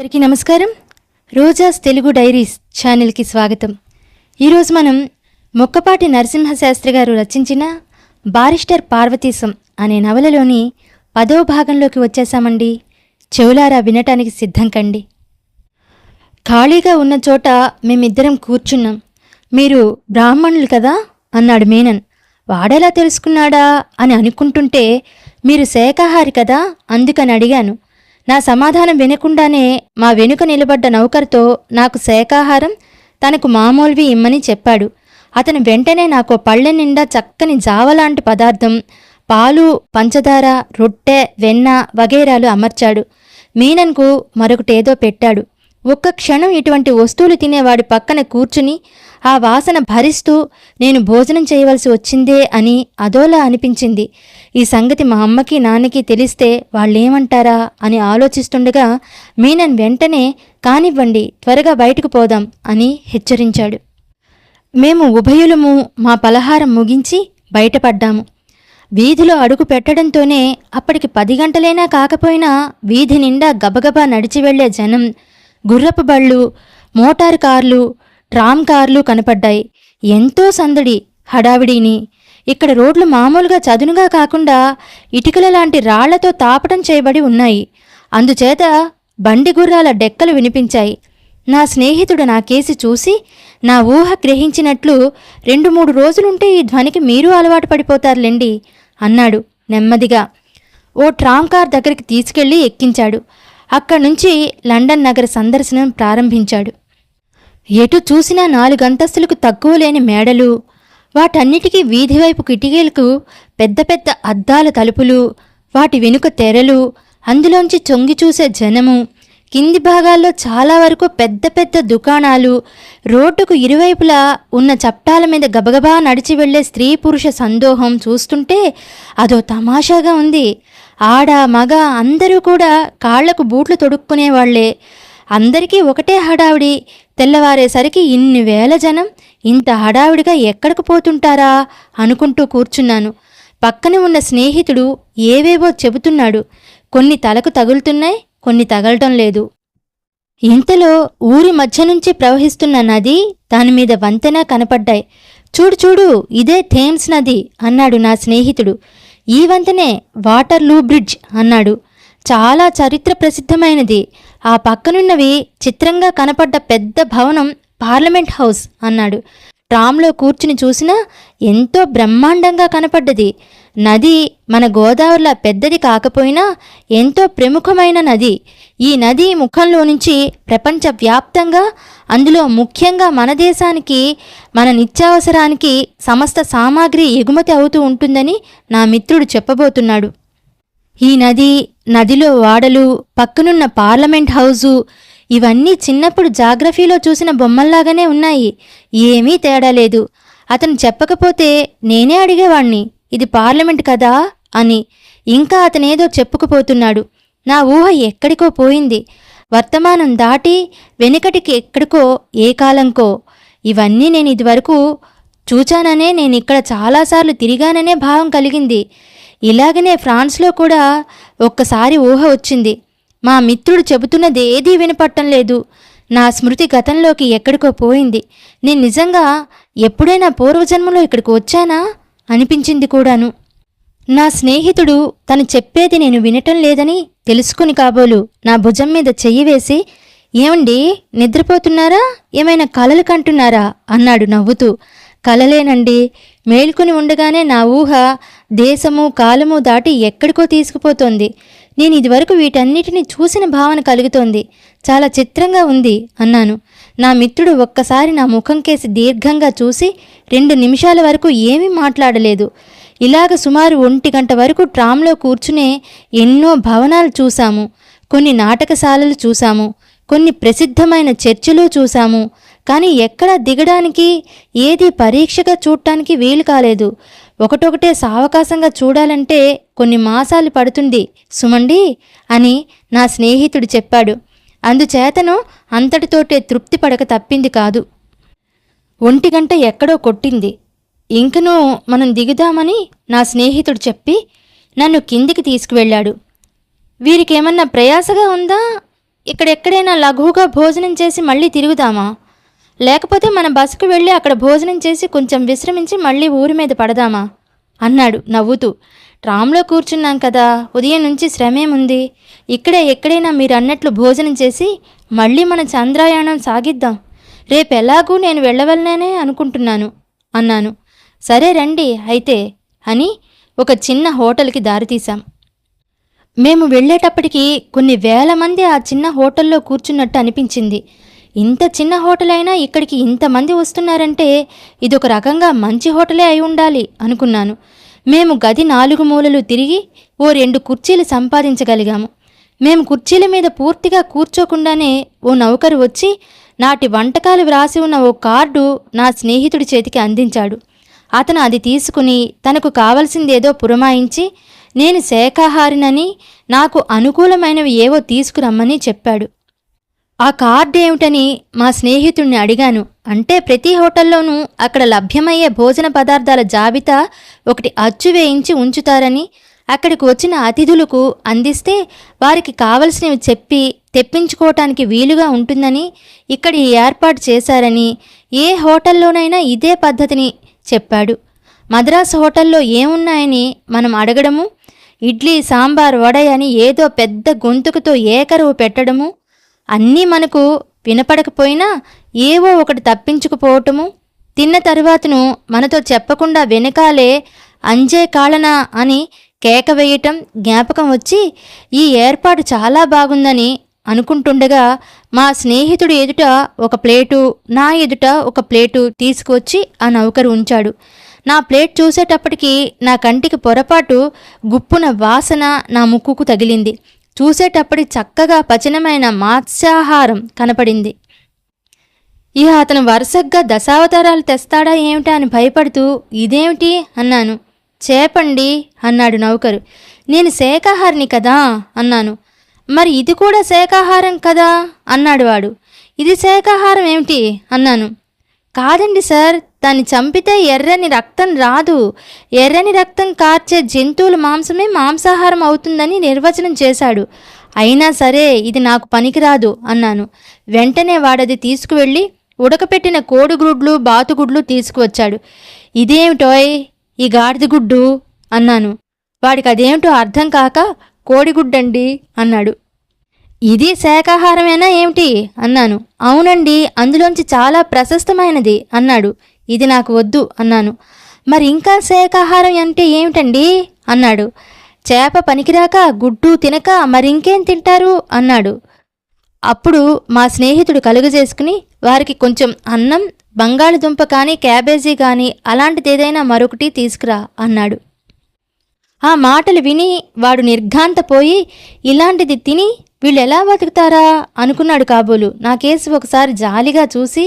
అందరికీ నమస్కారం. రోజాస్ తెలుగు డైరీస్ ఛానల్కి స్వాగతం. ఈరోజు మనం మొక్కపాటి నరసింహశాస్త్రి గారు రచించిన బారిస్టర్ పార్వతీశం అనే నవలలోని పదవ భాగంలోకి వచ్చేసామండి చెవులారా వినటానికి సిద్ధం కండి. ఖాళీగా ఉన్న చోట మేమిద్దరం కూర్చున్నాం. మీరు బ్రాహ్మణులు కదా? అన్నాడు మేనన్. వాడేలా తెలుసుకున్నాడా అని అనుకుంటుంటే మీరు శాకాహారి కదా? అందుకని అడిగాను. నా సమాధానం వినకుండానే మా వెనుక నిలబడ్డ నౌకర్తో నాకు శాఖాహారం తనకు మామూలువి ఇమ్మని చెప్పాడు. అతను వెంటనే నాకు పళ్ళె నిండా చక్కని జావలాంటి పదార్థం పాలు పంచదార రొట్టె వెన్న వగైరాలు అమర్చాడు. మీనన్కు మరొకటేదో పెట్టాడు. ఒక్క క్షణం ఇటువంటి వస్తువులు తినేవాడి పక్కన కూర్చుని ఆ వాసన భరిస్తూ నేను భోజనం చేయవలసి వచ్చిందే అని అదోలా అనిపించింది. ఈ సంగతి మా అమ్మకి నాన్నకి తెలిస్తే వాళ్ళేమంటారా అని ఆలోచిస్తుండగా మీనన్ వెంటనే కానివ్వండి త్వరగా బయటకు పోదాం అని హెచ్చరించాడు. మేము ఉభయులము మా పలహారం ముగించి బయటపడ్డాము. వీధిలో అడుగు పెట్టడంతోనే అప్పటికి పది గంటలైనా కాకపోయినా వీధి నిండా గబగబా నడిచి వెళ్ళే జనం గుర్రపు బళ్ళు మోటార్ కార్లు ట్రామ్ కార్లు కనపడ్డాయి. ఎంతో సందడి హడావిడిని. ఇక్కడ రోడ్లు మామూలుగా చదునుగా కాకుండా ఇటుకల లాంటి రాళ్ళతో తాపటం చేయబడి ఉన్నాయి. అందుచేత బండి గుర్రాల డెక్కలు వినిపించాయి. నా స్నేహితుడు నా కేసి చూసి నా ఊహ గ్రహించినట్లు రెండు మూడు రోజులుంటే ఈ ధ్వనికి మీరు అలవాటు పడిపోతారులేండి అన్నాడు నెమ్మదిగా. ఓ ట్రామ్ కార్ దగ్గరికి తీసుకెళ్ళి ఎక్కించాడు. అక్కడి నుంచి లండన్ నగర సందర్శనం ప్రారంభించాడు. ఎటు చూసినా నాలుగంతస్తులకు తక్కువ లేని మేడలు వాటన్నిటికీ వీధివైపు కిటికీలకు పెద్ద పెద్ద అద్దాల తలుపులు వాటి వెనుక తెరలు అందులోంచి చొంగి చూసే జనము కింది భాగాల్లో చాలా వరకు పెద్ద పెద్ద దుకాణాలు రోడ్డుకు ఇరువైపులా ఉన్న చప్టాల మీద గబగబా నడిచి వెళ్ళే స్త్రీ పురుష సందోహం చూస్తుంటే అదో తమాషాగా ఉంది. ఆడ మగ అందరూ కూడా కాళ్ళకు బూట్లు తొడుక్కునేవాళ్ళే. అందరికీ ఒకటే హడావిడి. తెల్లవారేసరికి ఇన్ని వేల జనం ఇంత హడావిడిగా ఎక్కడికి పోతుంటారా అనుకుంటూ కూర్చున్నాను. పక్కన ఉన్న స్నేహితుడు ఏవేవో చెబుతున్నాడు. కొన్ని తలకు తగులుతున్నాయి కొన్ని తగలటం లేదు. ఇంతలో ఊరి మధ్య నుంచి ప్రవహిస్తున్న నది దాని మీద వంతెన కనపడ్డాయి. చూడు చూడు ఇదే థేమ్స్ నది అన్నాడు నా స్నేహితుడు. ఈ వంతెనే వాటర్లూ బ్రిడ్జ్ అన్నాడు. చాలా చరిత్ర ప్రసిద్ధమైనది. ఆ పక్కనున్నవి చిత్రంగా కనపడ్డ పెద్ద భవనం పార్లమెంట్ హౌస్ అన్నాడు. ట్రామ్లో కూర్చుని చూసినా ఎంతో బ్రహ్మాండంగా కనపడ్డది. నది మన గోదావరిలో పెద్దది కాకపోయినా ఎంతో ప్రముఖమైన నది. ఈ నది ముఖంలో నుంచి ప్రపంచవ్యాప్తంగా అందులో ముఖ్యంగా మన దేశానికి మన నిత్యావసరానికి సమస్త సామాగ్రి ఎగుమతి అవుతూ ఉంటుందని నా మిత్రుడు చెప్పబోతున్నాడు. ఈ నది నదిలో వాడలు పక్కనున్న పార్లమెంట్ హౌజు ఇవన్నీ చిన్నప్పుడు జాగ్రఫీలో చూసిన బొమ్మల్లాగానే ఉన్నాయి. ఏమీ తేడా లేదు. అతను చెప్పకపోతే నేనే అడిగేవాణ్ణి. ఇది పార్లమెంట్ కదా? అని ఇంకా అతనేదో చెప్పుకుపోతున్నాడు. నా ఊహ ఎక్కడికో పోయింది. వర్తమానం దాటి వెనుకటికి ఎక్కడికో ఏ కాలంకో. ఇవన్నీ నేను ఇదివరకు చూచాననే నేను ఇక్కడ చాలాసార్లు తిరిగాననే భావం కలిగింది. ఇలాగనే ఫ్రాన్స్లో కూడా ఒక్కసారి ఊహ వచ్చింది. మా మిత్రుడు చెబుతున్నది ఏదీ వినపట్టం లేదు. నా స్మృతి గతంలోకి ఎక్కడికో పోయింది. నేను నిజంగా ఎప్పుడైనా పూర్వజన్మలో ఇక్కడికి వచ్చానా? అనిపించింది కూడాను. నా స్నేహితుడు తను చెప్పేది నేను వినటం లేదని తెలుసుకుని కాబోలు నా భుజం మీద చెయ్యి వేసి ఏమండి నిద్రపోతున్నారా? ఏమైనా కలలు కంటున్నారా? అన్నాడు నవ్వుతూ. కలలేనండి మేల్కొని ఉండగానే నా ఊహ దేశము కాలము దాటి ఎక్కడికో తీసుకుపోతోంది. నేను ఇదివరకు వీటన్నిటిని చూసిన భావన కలుగుతోంది. చాలా చిత్రంగా ఉంది అన్నాను. నా మిత్రుడు ఒక్కసారి నా ముఖం కేసి దీర్ఘంగా చూసి రెండు నిమిషాల వరకు ఏమీ మాట్లాడలేదు. ఇలాగ సుమారు ఒంటి గంట వరకు ట్రామ్లో కూర్చునే ఎన్నో భవనాలు చూశాము. కొన్ని నాటకశాలలు చూశాము. కొన్ని ప్రసిద్ధమైన చర్చిలు చూశాము. కానీ ఎక్కడా దిగడానికి ఏది పరీక్షగా చూడటానికి వీలు కాలేదు. ఒకటొకటే సావకాశంగా చూడాలంటే కొన్ని మాసాలు పడుతుంది. సుమండి అని నా స్నేహితుడు చెప్పాడు. అందుచేతను అంతటితోటే తృప్తి పడక తప్పింది కాదు. ఒంటి గంట ఎక్కడో కొట్టింది. ఇంకనూ మనం దిగుదామని నా స్నేహితుడు చెప్పి నన్ను కిందికి తీసుకువెళ్ళాడు. వీరికేమన్నా ప్రయాసగా ఉందా? ఇక్కడెక్కడైనా లఘువుగా భోజనం చేసి మళ్ళీ తిరుగుదామా? లేకపోతే మన బస్సుకు వెళ్ళి అక్కడ భోజనం చేసి కొంచెం విశ్రమించి మళ్ళీ ఊరి మీద పడదామా? అన్నాడు నవ్వుతూ. ట్రామ్లో కూర్చున్నాం కదా ఉదయం నుంచి శ్రమేముంది? ఇక్కడే ఎక్కడైనా మీరు అన్నట్లు భోజనం చేసి మళ్ళీ మన చంద్రాయాణం సాగిద్దాం. రేపు ఎలాగూ నేను వెళ్ళవలనే అనుకుంటున్నాను అన్నాను. సరే రండి అయితే అని ఒక చిన్న హోటల్కి దారితీశాం. మేము వెళ్ళేటప్పటికి కొన్ని వేల మంది ఆ చిన్న హోటల్లో కూర్చున్నట్టు అనిపించింది. ఇంత చిన్న హోటల్ అయినా ఇక్కడికి ఇంతమంది వస్తున్నారంటే ఇది ఒక రకంగా మంచి హోటలే అయి ఉండాలి అనుకున్నాను. మేము గది నాలుగు మూలలు తిరిగి ఓ రెండు కుర్చీలు సంపాదించగలిగాము. మేము కుర్చీల మీద పూర్తిగా కూర్చోకుండానే ఓ నౌకరు వచ్చి నాటి వంటకాలు వ్రాసి ఉన్న ఓ కార్డు నా స్నేహితుడి చేతికి అందించాడు. అతను అది తీసుకుని తనకు కావలసిందేదో పురమాయించి నేను శాఖాహారినని నాకు అనుకూలమైనవి ఏవో తీసుకురమ్మని చెప్పాడు. ఆ కార్డు ఏమిటని మా స్నేహితుణ్ణి అడిగాను. అంటే ప్రతి హోటల్లోనూ అక్కడ లభ్యమయ్యే భోజన పదార్థాల జాబితా ఒకటి అచ్చు వేయించి ఉంచుతారని అక్కడికి వచ్చిన అతిథులకు అందిస్తే వారికి కావలసినవి చెప్పి తెప్పించుకోవటానికి వీలుగా ఉంటుందని ఇక్కడ ఈ ఏర్పాటు చేశారని ఏ హోటల్లోనైనా ఇదే పద్ధతిని చెప్పాడు. మద్రాసు హోటల్లో ఏమున్నాయని మనం అడగడము ఇడ్లీ సాంబార్ వడై అని ఏదో పెద్ద గొంతుకుతో ఏకరువు పెట్టడము అన్నీ మనకు వినపడకపోయినా ఏవో ఒకటి తప్పించుకుపోవటము తిన్న తరువాతను మనతో చెప్పకుండా వెనకాలే అంజే కాళనా అని కేక వేయటం జ్ఞాపకం వచ్చి ఈ ఏర్పాటు చాలా బాగుందని అనుకుంటుండగా మా స్నేహితుడు ఎదుట ఒక ప్లేటు నా ఎదుట ఒక ప్లేటు తీసుకువచ్చి ఆ నౌకరు ఉంచాడు. నా ప్లేట్ చూసేటప్పటికి నా కంటికి పొరపాటు గుప్పున వాసన నా ముక్కుకు తగిలింది. చూసేటప్పటి చక్కగా పచనమైన మాత్స్యాహారం కనపడింది. ఇక అతను వరుసగా దశావతారాలు తెస్తాడా ఏమిటా అని భయపడుతూ ఇదేమిటి? అన్నాను. చేపండి అన్నాడు నౌకరు. నేను శాఖాహారిని కదా? అన్నాను. మరి ఇది కూడా శాఖాహారం కదా? అన్నాడు వాడు. ఇది శాకాహారం ఏమిటి? అన్నాను. కాదండి సార్ దాన్ని చంపితే ఎర్రని రక్తం రాదు. ఎర్రని రక్తం కార్చే జంతువుల మాంసమే మాంసాహారం అవుతుందని నిర్వచనం చేశాడు. అయినా సరే ఇది నాకు పనికిరాదు అన్నాను. వెంటనే వాడది తీసుకువెళ్ళి ఉడకపెట్టిన కోడిగుడ్లు బాతుగుడ్లు తీసుకువచ్చాడు. ఇదేమిటోయ్ ఈ గాడిద గుడ్డు అన్నాను. వాడికి అదేమిటో అర్థం కాక కోడిగుడ్డండి అన్నాడు. ఇది శాకాహారమేనా ఏమిటి? అన్నాను. అవునండి అందులోంచి చాలా ప్రశస్తమైనది అన్నాడు. ఇది నాకు వద్దు అన్నాను. మరి ఇంకా శాకాహారం అంటే ఏమిటండి? అన్నాడు. చేప పనికిరాక గుడ్డు తినక మరింకేం తింటారు? అన్నాడు. అప్పుడు మా స్నేహితుడు కలుగజేసుకుని వారికి కొంచెం అన్నం బంగాళదుంప కానీ క్యాబేజీ కానీ అలాంటిదేదైనా మరొకటి తీసుకురా అన్నాడు. ఆ మాటలు విని వాడు నిర్ఘాంతపోయి ఇలాంటిది తిని వీళ్ళు ఎలా బతుకుతారా? అనుకున్నాడు కాబోలు. నా కేసు ఒకసారి జాలిగా చూసి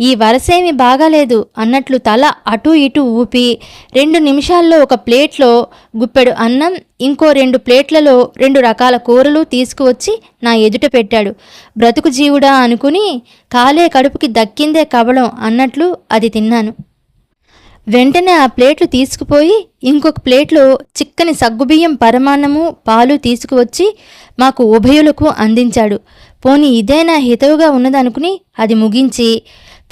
ఈ వరసేమి బాగాలేదు అన్నట్లు తల అటూ ఇటూ ఊపి రెండు నిమిషాల్లో ఒక ప్లేట్లో గుప్పెడు అన్నం ఇంకో రెండు ప్లేట్లలో రెండు రకాల కూరలు తీసుకువచ్చి నా ఎదుట పెట్టాడు. బ్రతుకు జీవుడా అనుకుని కాలే కడుపుకి దక్కిందే కవళం అన్నట్లు అది తిన్నాను. వెంటనే ఆ ప్లేట్లు తీసుకుపోయి ఇంకొక ప్లేట్లో చిక్కని సగ్గుబియ్యం పరమాన్నము పాలు తీసుకువచ్చి మాకు ఉభయులకు అందించాడు. పోని ఇదేనా హితవుగా ఉన్నదనుకుని అది ముగించి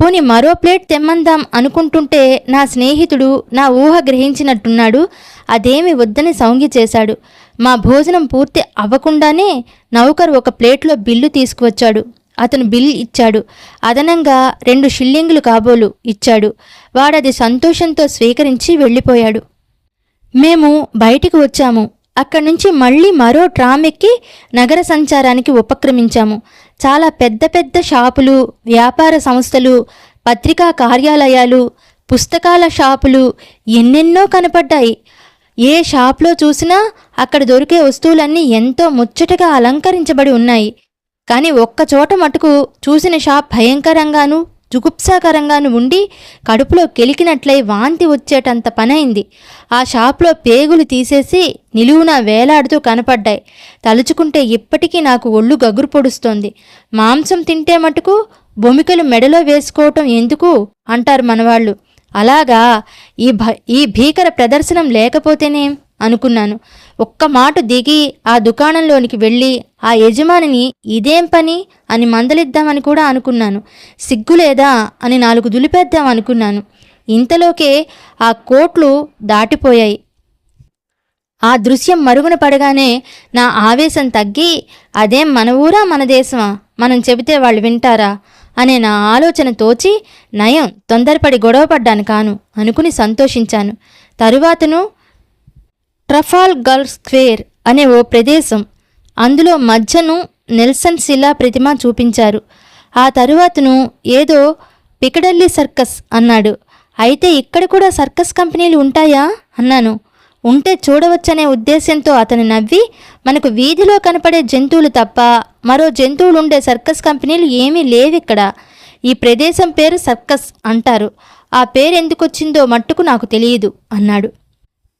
పోని మరో ప్లేట్ తెమ్మందాం అనుకుంటుంటే నా స్నేహితుడు నా ఊహ గ్రహించినట్టున్నాడు అదేమి వద్దని సౌంగి చేశాడు. మా భోజనం పూర్తి అవ్వకుండానే నౌకరు ఒక ప్లేట్లో బిల్లు తీసుకువచ్చాడు. అతను బిల్ ఇచ్చాడు. అదనంగా రెండు షిల్లింగులు కాబోలు ఇచ్చాడు. వాడది సంతోషంతో స్వీకరించి వెళ్ళిపోయాడు. మేము బయటికి వచ్చాము. అక్కడి నుంచి మళ్ళీ మరో ట్రామ్ ఎక్కి నగర సంచారానికి ఉపక్రమించాము. చాలా పెద్ద పెద్ద షాపులు వ్యాపార సంస్థలు పత్రికా కార్యాలయాలు పుస్తకాల షాపులు ఎన్నెన్నో కనపడ్డాయి. ఏ షాప్లో చూసినా అక్కడ దొరికే వస్తువులన్నీ ఎంతో ముచ్చటగా అలంకరించబడి ఉన్నాయి. కానీ ఒక్క చోట మటుకు చూసిన షాప్ భయంకరంగాను జుగుప్సాకరంగాను ఉండి కడుపులో కెలికినట్లయి వాంతి వచ్చేటంత పనైంది. ఆ షాప్లో పేగులు తీసేసి నిలువున వేలాడుతూ కనపడ్డాయి. తలుచుకుంటే ఇప్పటికీ నాకు ఒళ్ళు గగురు పొడుస్తోంది. మాంసం తింటే మటుకు బొమికలు మెడలో వేసుకోవటం ఎందుకు? అంటారు మనవాళ్ళు. అలాగా? ఈ భ ఈ భీకర ప్రదర్శనం లేకపోతేనే? అనుకున్నాను. ఒక్క మాట దిగి ఆ దుకాణంలోనికి వెళ్ళి ఆ యజమానిని ఇదేం పని అని మందలిద్దామని కూడా అనుకున్నాను. సిగ్గులేదా అని నాలుగు దులిపేద్దాం అనుకున్నాను. ఇంతలోకే ఆ కోట్లు దాటిపోయాయి. ఆ దృశ్యం మరుగున పడగానే నా ఆవేశం తగ్గి అదేం మన ఊరా మన దేశమా? మనం చెబితే వాళ్ళు వింటారా? అనే నా ఆలోచన తోచి నయం తొందరపడి గొడవపడ్డాను కాను అనుకుని సంతోషించాను. తరువాతను ట్రఫాల్ గల్ స్క్వేర్ అనే ఓ ప్రదేశం. అందులో మధ్యను నెల్సన్ శిలా ప్రతిమ చూపించారు. ఆ తరువాతను ఏదో పికడల్లి సర్కస్ అన్నాడు. అయితే ఇక్కడ కూడా సర్కస్ కంపెనీలు ఉంటాయా? అన్నాను. ఉంటే చూడవచ్చనే ఉద్దేశంతో అతను నవ్వి మనకు వీధిలో కనపడే జంతువులు తప్ప మరో జంతువులు ఉండే సర్కస్ కంపెనీలు ఏమీ లేవిక్కడ. ఈ ప్రదేశం పేరు సర్కస్ అంటారు. ఆ పేరు ఎందుకొచ్చిందో మట్టుకు నాకు తెలియదు అన్నాడు.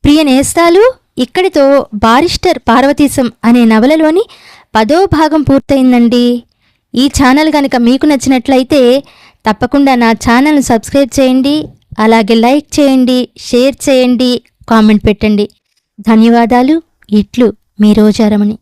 ప్రియ నేస్తాలు ఇక్కడితో బారిస్టర్ పార్వతీశం అనే నవలలోని పదో భాగం పూర్తయిందండి. ఈ ఛానల్ కనుక మీకు నచ్చినట్లయితే తప్పకుండా నా ఛానల్ను సబ్స్క్రైబ్ చేయండి అలాగే లైక్ చేయండి షేర్ చేయండి కామెంట్ పెట్టండి. ధన్యవాదాలు. ఇట్లు మీ రోజారమణి